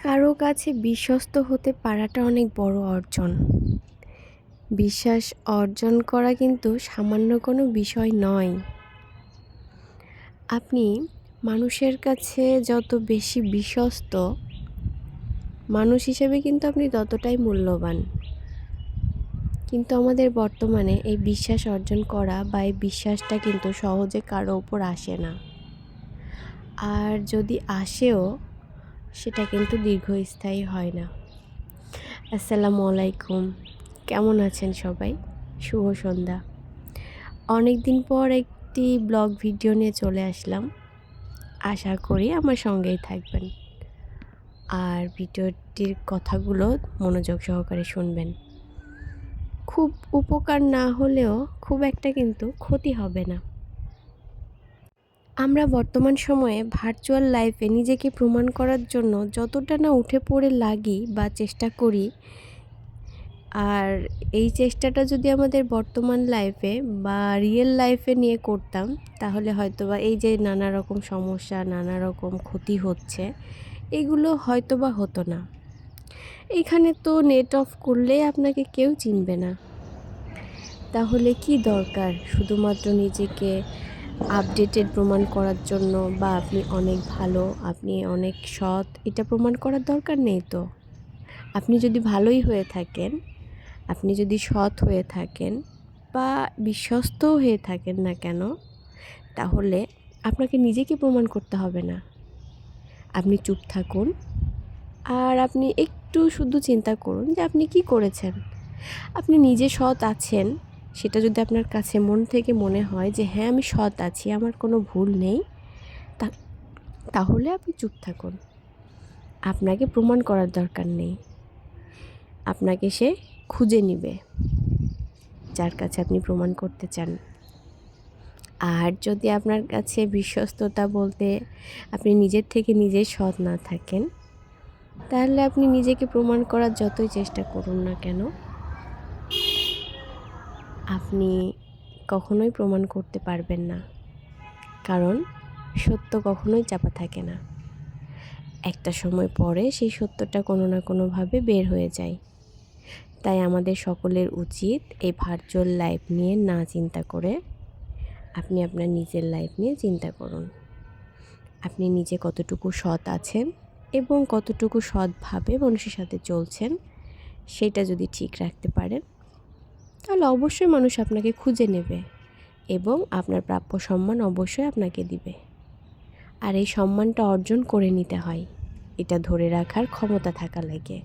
কারও কাছে বিশ্বস্ত হতে পারাটা অনেক বড় অর্জন। বিশ্বাস অর্জন করা কিন্তু সামান্য কোনো বিষয় নয়। আপনি মানুষের কাছে যত বেশি বিশ্বস্ত, মানুষ হিসেবে কিন্তু আপনি ততটাই মূল্যবান। কিন্তু আমাদের বর্তমানে এই বিশ্বাস অর্জন করা বা এই বিশ্বাসটা কিন্তু সহজে কারও ওপর আসে না। আর যদি আসেও সেটা কিন্তু দীর্ঘস্থায়ী হয় না। আসসালামু আলাইকুম। কেমন আছেন সবাই? শুভ সন্ধ্যা। অনেক দিন পর একটি ব্লগ ভিডিও নিয়ে চলে আসলাম। আশা করি আমার সঙ্গেই থাকবেন। আর ভিডিওটির কথাগুলো মনোযোগ সহকারে শুনবেন। খুব উপকার না হলেও খুব একটা কিন্তু ক্ষতি হবে না। আমরা বর্তমান সময়ে ভার্চুয়াল লাইফে নিজেকে প্রমাণ করার জন্য যতটা না উঠে পড়ে লাগি বা চেষ্টা করি, আর এই চেষ্টাটা যদি আমাদের বর্তমান লাইফে বা রিয়েল লাইফে নিয়ে করতাম, তাহলে হয়তো বা এই যে নানা রকম সমস্যা, নানা রকম ক্ষতি হচ্ছে, এগুলো হয়তো বা হতো না। এখানে তো নেট অফ করলেই আপনাকে কেউ চিনবে না। তাহলে কি দরকার? শুধুমাত্র নিজেকে আপডেটেড প্রমাণ করার জন্য বা আপনি অনেক ভালো, আপনি অনেক সৎ, এটা প্রমাণ করার দরকার নেই তো? আপনি যদি ভালোই হয়ে থাকেন, আপনি যদি সৎ হয়ে থাকেন বা বিশ্বস্ত হয়ে থাকেন না কেন, তাহলে আপনাকে নিজেকে প্রমাণ করতে হবে না। আপনি চুপ থাকুন আর আপনি একটু শুধু চিন্তা করুন যে আপনি কি করেছেন। আপনি নিজে সৎ আছেন সেটা যদি আপনার কাছে মন থেকে মনে হয় যে হ্যাঁ আমি সৎ আছি, আমার কোনো ভুল নেই তাহলে আপনি চুপ থাকুন। আপনাকে প্রমাণ করার দরকার নেই। আপনাকে সে খুঁজে নিবে, যার কাছে আপনি প্রমাণ করতে চান। আর যদি আপনার কাছে বিশ্বস্ততা বলতে আপনি নিজের থেকে নিজেই সৎ না থাকেন, তাহলে আপনি নিজেকে প্রমাণ করার যতই চেষ্টা করুন না কেন আপনি কখনোই প্রমাণ করতে পারবেন না। কারণ সত্য কখনোই চাপা থাকে না। একটা সময় পরে সেই সত্যটা কোনো না কোনোভাবে বের হয়ে যায়। তাই আমাদের সকলের উচিত এই ভার্চুয়াল লাইফ নিয়ে না চিন্তা করে আপনি আপনার নিজের লাইফ নিয়ে চিন্তা করুন। আপনি নিজে কতটুকু সৎ আছেন এবং কতটুকু সৎভাবে মানুষের সাথে চলছেন, সেটা যদি ঠিক রাখতে পারেন তাহলে অবশ্যই মানুষ আপনাকে খুঁজে নেবে এবং আপনার প্রাপ্য সম্মান অবশ্যই আপনাকে দিবে। আর এই সম্মানটা অর্জন করে নিতে হয়। এটা ধরে রাখার ক্ষমতা থাকা লাগে।